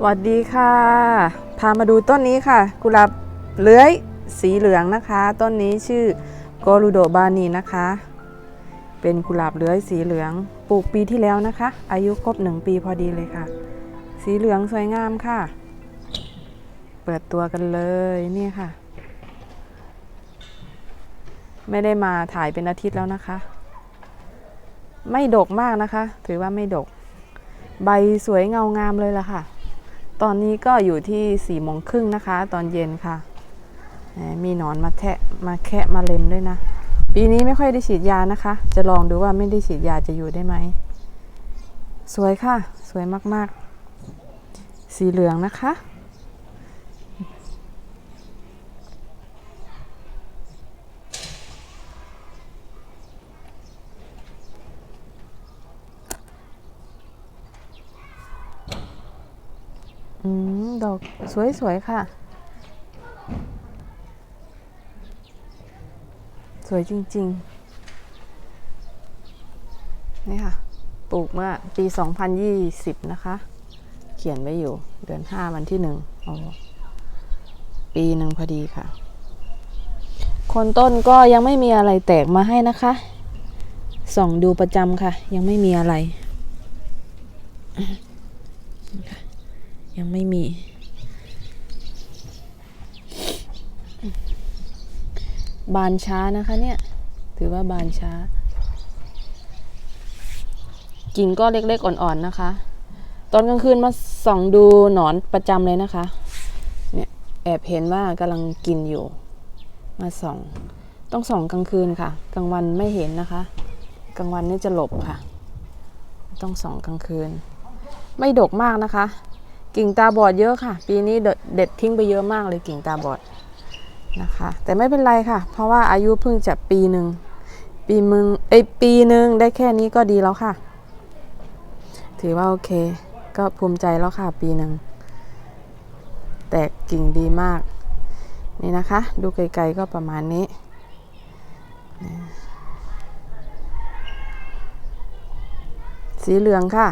สวัสดีค่ะ พามาดูต้นนี้ค่ะ กุหลาบเลื้อยสีเหลืองนะคะ ต้นนี้ชื่อโกลูโดบานีนะคะ เป็นกุหลาบเลื้อยสีเหลือง ปลูกปีที่แล้วนะคะ อายุครบหนึ่งปีพอดีเลยค่ะ สีเหลืองสวยงามค่ะ เปิดตัวกันเลยนี่ค่ะ ไม่ได้มาถ่ายเป็นอาทิตย์แล้วนะคะ ไม่ดกมากนะคะ ถือว่าไม่ดก ใบสวยเงางามเลยล่ะค่ะ ตอนนี้ก็อยู่ที่สี่โมงครึ่งนะคะ ตอนเย็นค่ะมมีหนอนมาแทะมาแคะมาเล็มด้วยนะ ปีนี้ไม่ค่อยได้ฉีดยานะคะ จะลองดูว่าไม่ได้ฉีดยาจะอยู่ได้ไหม สวยค่ะ สวยมากๆ สีเหลืองนะคะ อืม ดอกสวยๆค่ะ สวยจริง ๆ นี่ค่ะ ปลูกเมื่อปี 2020 นะคะ เขียนไว้อยู่ เดือน 5 วันที่หนึ่งโอ้ปีหนึ่งพอดีค่ะ คนต้นก็ยังไม่มีอะไรแตกมาให้นะคะ ส่องดูประจำค่ะ ยังไม่มีอะไร ยังไม่มี บานช้านะคะเนี่ย ถือว่าบานช้า กิ่งก็เล็กๆ อ่อนๆนะคะ ตอนกลางคืนมาส่องดูหนอนประจำเลยนะคะ เนี่ยแอบเห็นว่ากำลังกินอยู่ มาส่อง ต้องส่องกลางคืนค่ะ กลางวันไม่เห็นนะคะ กลางวันนี่จะหลบค่ะ ต้องส่องกลางคืน ไม่ดกมากนะคะ กิ่งตาบอดเยอะค่ะ ปีนี้เด็ดทิ้งไปเยอะมากเลยกิ่งตาบอดนะคะ แต่ไม่เป็นไรค่ะ เพราะว่าอายุเพิ่งจะปีหนึ่งปีมึงเอ้ยปีหนึ่งได้แค่นี้ก็ดีแล้วค่ะ ถือว่าโอเค ก็ภูมิใจแล้วค่ะ ปีหนึ่งแตกกิ่งดีมาก นี่นะคะ ดูไกลๆก็ประมาณนี้สีเหลืองค่ะ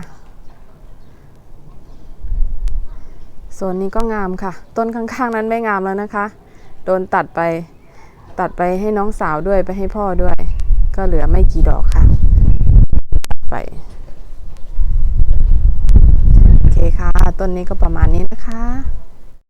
โซนนี้ก็งามค่ะ ต้นข้างๆนั้นไม่งามแล้วนะคะ โดนตัดไป ตัดไปให้น้องสาวด้วยไปให้พ่อด้วย ก็เหลือไม่กี่ดอกค่ะ ไปโอเคค่ะ ต้นนี้ก็ประมาณนี้นะคะ